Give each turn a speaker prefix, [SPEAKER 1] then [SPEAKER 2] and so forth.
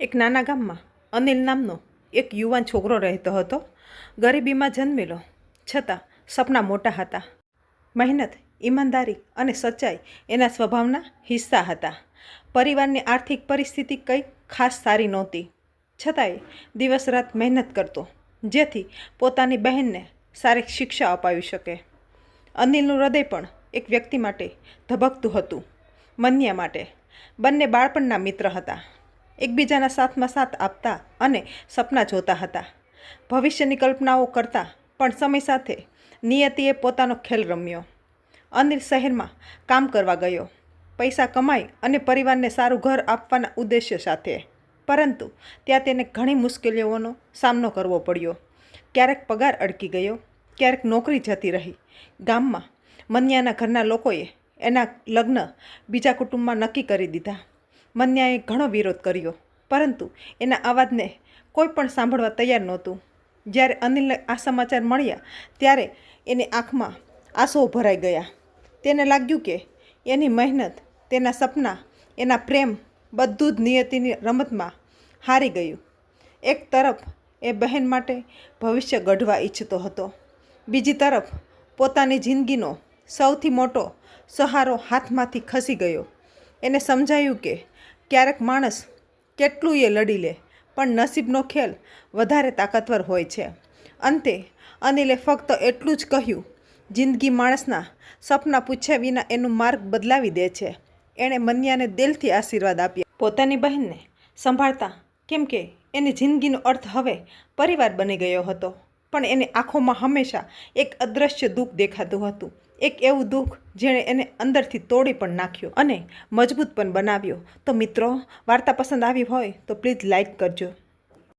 [SPEAKER 1] એક નાના ગામમાં, અનિલ નામનો એક યુવાન છોકરો રહેતો હતો. ગરીબીમાં જન્મેલો, છતાં સપના મોટા હતા. મહેનત, ઈમાનદારી અને સચ્ચાઈ એના સ્વભાવના હિસ્સા હતા. પરિવારની આર્થિક પરિસ્થિતિ કંઈ ખાસ સારી નહોતી. છતાંય દિવસ રાત મહેનત કરતો, જેથી પોતાની બહેનને સારી શિક્ષા અપાવી શકે. અનિલનું હૃદય પણ એક વ્યક્તિ માટે ધબકતું હતું, મન્યા માટે. બંને બાળપણના મિત્ર હતા. એકબીજાના સાથમાં સાથ આપતા અને સપના જોતા હતા. ભવિષ્યની કલ્પનાઓ કરતા પણ સમય સાથે નિયતિએ પોતાનો ખેલ રમ્યો. અનિલ શહેરમાં કામ કરવા ગયો. પૈસા કમાઈ અને પરિવારને સારું ઘર આપવાના ઉદ્દેશ્ય સાથે. પરંતુ ત્યાં તેને ઘણી મુશ્કેલીઓનો સામનો કરવો પડ્યો. ક્યારેક પગાર અડકી ગયો, ક્યારેક નોકરી જતી રહી. ગામમાં મન્યાના ઘરના લોકોએ એના લગ્ન બીજા કુટુંબમાં નક્કી કરી દીધા. મન્યાએ ઘણો વિરોધ કર્યો. પરંતુ એના અવાજને કોઈ પણ સાંભળવા તૈયાર નહોતું. જ્યારે અનિલને આ સમાચાર મળ્યા, ત્યારે એની આંખમાં આંસુઓ ભરાઈ ગયા. તેને લાગ્યું કે એની મહેનત, તેના સપના, એના પ્રેમ બધું જ નિયતિની રમતમાં હારી ગયું. એક તરફ એ બહેન માટે ભવિષ્ય ગઢવા ઈચ્છતો હતો. બીજી તરફ પોતાની જિંદગીનો સૌથી મોટો સહારો હાથમાંથી ખસી ગયો. એને સમજાયું કે ક્યારેક માણસ કેટલું એ લડી લે, પણ નસીબનો ખેલ વધારે તાકાતવર હોય છે. અંતે, અનિલે ફક્ત એટલું જ કહ્યું, જિંદગી માણસના સપના પૂછ્યા વિના એનું માર્ગ બદલાવી દે છે. એણે મન્યાને દિલથી આશીર્વાદ આપ્યા. પોતાની બહેનને સંભાળતા કેમ કે એની જિંદગીનો અર્થ હવે પરિવાર બની ગયો હતો. પણ એની આંખોમાં હંમેશા એક અદૃશ્ય દુઃખ દેખાતું હતું. એક એવું દુઃખ જેણે એને અંદરથી તોડી પણ નાખ્યો અને મજબૂત પણ બનાવ્યો. તો મિત્રો, વાર્તા પસંદ આવી હોય તો પ્લીઝ લાઇક કરજો.